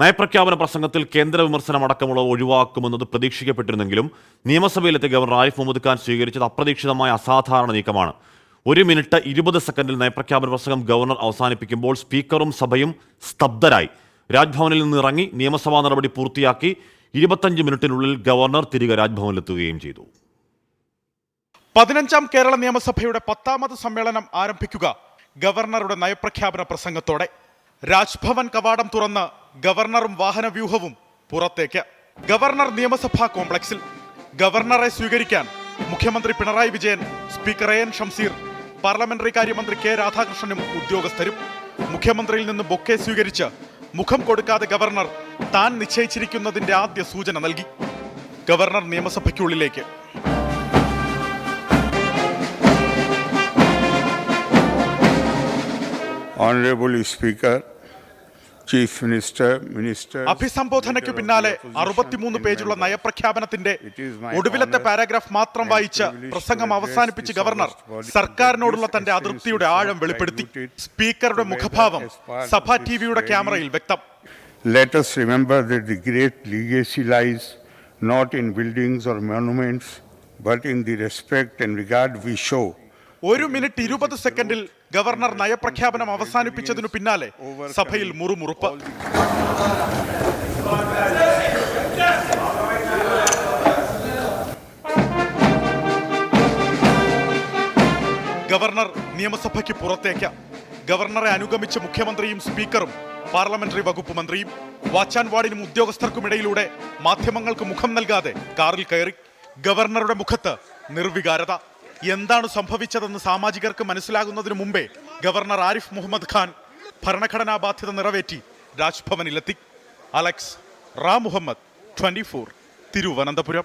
നയപ്രഖ്യാപന പ്രസംഗത്തിൽ കേന്ദ്ര വിമർശനം അടക്കമുള്ളവ ഒഴിവാക്കുമെന്നത് പ്രതീക്ഷിക്കപ്പെട്ടിരുന്നെങ്കിലും നിയമസഭയിലെത്തിയ ഗവർണർ ആരിഫ് മുഹമ്മദ് ഖാൻ സ്വീകരിച്ചത് അപ്രതീക്ഷിതമായ അസാധാരണ നീക്കമാണ്. ഒരു മിനിറ്റ് ഇരുപത് സെക്കൻഡിൽ നയപ്രഖ്യാപന പ്രസംഗം ഗവർണർ അവസാനിപ്പിക്കുമ്പോൾ സ്പീക്കറും സഭയും സ്തബ്ധരായി. രാജ്ഭവനിൽ നിന്ന് ഇറങ്ങി നിയമസഭാ നടപടി പൂർത്തിയാക്കി ഇരുപത്തഞ്ച് മിനിറ്റിനുള്ളിൽ ഗവർണർ തിരികെ രാജ്ഭവനിലെത്തുകയും ചെയ്തു. പതിനഞ്ചാം കേരള നിയമസഭയുടെ പത്താമത് സമ്മേളനം ആരംഭിക്കുക ഗവർണറുടെ നയപ്രഖ്യാപന പ്രസംഗത്തോടെ. രാജ്ഭവൻ കവാടം തുറന്ന് ഗവർണറും വാഹനവ്യൂഹവും പുറത്തേക്ക്. ഗവർണർ നിയമസഭാ കോംപ്ലക്സിൽ. ഗവർണറെ സ്വീകരിക്കാൻ മുഖ്യമന്ത്രി Pinarayi Vijayan speaker A N Shamseer parliamentary കാര്യമന്ത്രി കെ രാധാകൃഷ്ണനും ഉദ്യോഗസ്ഥരും മുഖ്യമന്ത്രിയിൽ നിന്ന് ബൊക്കെ സ്വീകരിച്ച് മുഖം കൊടുക്കാതെ ഗവർണർ താൻ നിശ്ചയിച്ചിരിക്കുന്നതിന്റെ ആദ്യ സൂചന നൽകി. ഗവർണർ നിയമസഭയ്ക്കുള്ളിലേക്ക്. Honorable speaker chief minister minister അഭിസംബോധനയ്ക്ക് പിന്നാലെ അറുപത്തിമൂന്ന് പേജുള്ള നയപ്രഖ്യാപനത്തിന്റെ ഒടുവിലത്തെ പാരാഗ്രാഫ് മാത്രം വായിച്ച് പ്രസംഗം അവസാനിപ്പിച്ച് ഗവർണർ സർക്കാരിനോടുള്ള തന്റെ അതൃപ്തിയുടെ ആഴം വെളിപ്പെടുത്തി സ്പീക്കറുടെ മുഖഭാവം സഭ ടിവിയുടെ ക്യാമറയിൽ വ്യക്തം. Let us remember great the great legacy lies not in buildings or monuments, but in the respect and regard we show. ഒരു മിനിറ്റ് ഇരുപത് സെക്കൻഡിൽ ഗവർണർ നയപ്രഖ്യാപനം അവസാനിപ്പിച്ചതിനു പിന്നാലെ സഭയിൽ മുറുമുറുപ്പ്. ഗവർണർ നിയമസഭയ്ക്ക് പുറത്തേക്ക്. ഗവർണറെ അനുഗമിച്ച് മുഖ്യമന്ത്രിയും സ്പീക്കറും പാർലമെന്ററി വകുപ്പ് മന്ത്രിയും വാച്ചാൻ വാർഡിനും ഉദ്യോഗസ്ഥർക്കുമിടയിലൂടെ മാധ്യമങ്ങൾക്ക് മുഖം നൽകാതെ കാറിൽ കയറി ഗവർണറുടെ മുഖത്ത് നിർവികാരത. എന്താണ് സംഭവിച്ചതെന്ന് സാമാജികർക്ക് മനസ്സിലാകുന്നതിന് മുമ്പേ ഗവർണർ ആരിഫ് മുഹമ്മദ് ഖാൻ ഭരണഘടനാ ബാധ്യത നിറവേറ്റി രാജ്ഭവനിലെത്തി. Alex Ram Muhammad twenty Thiruvananthapuram.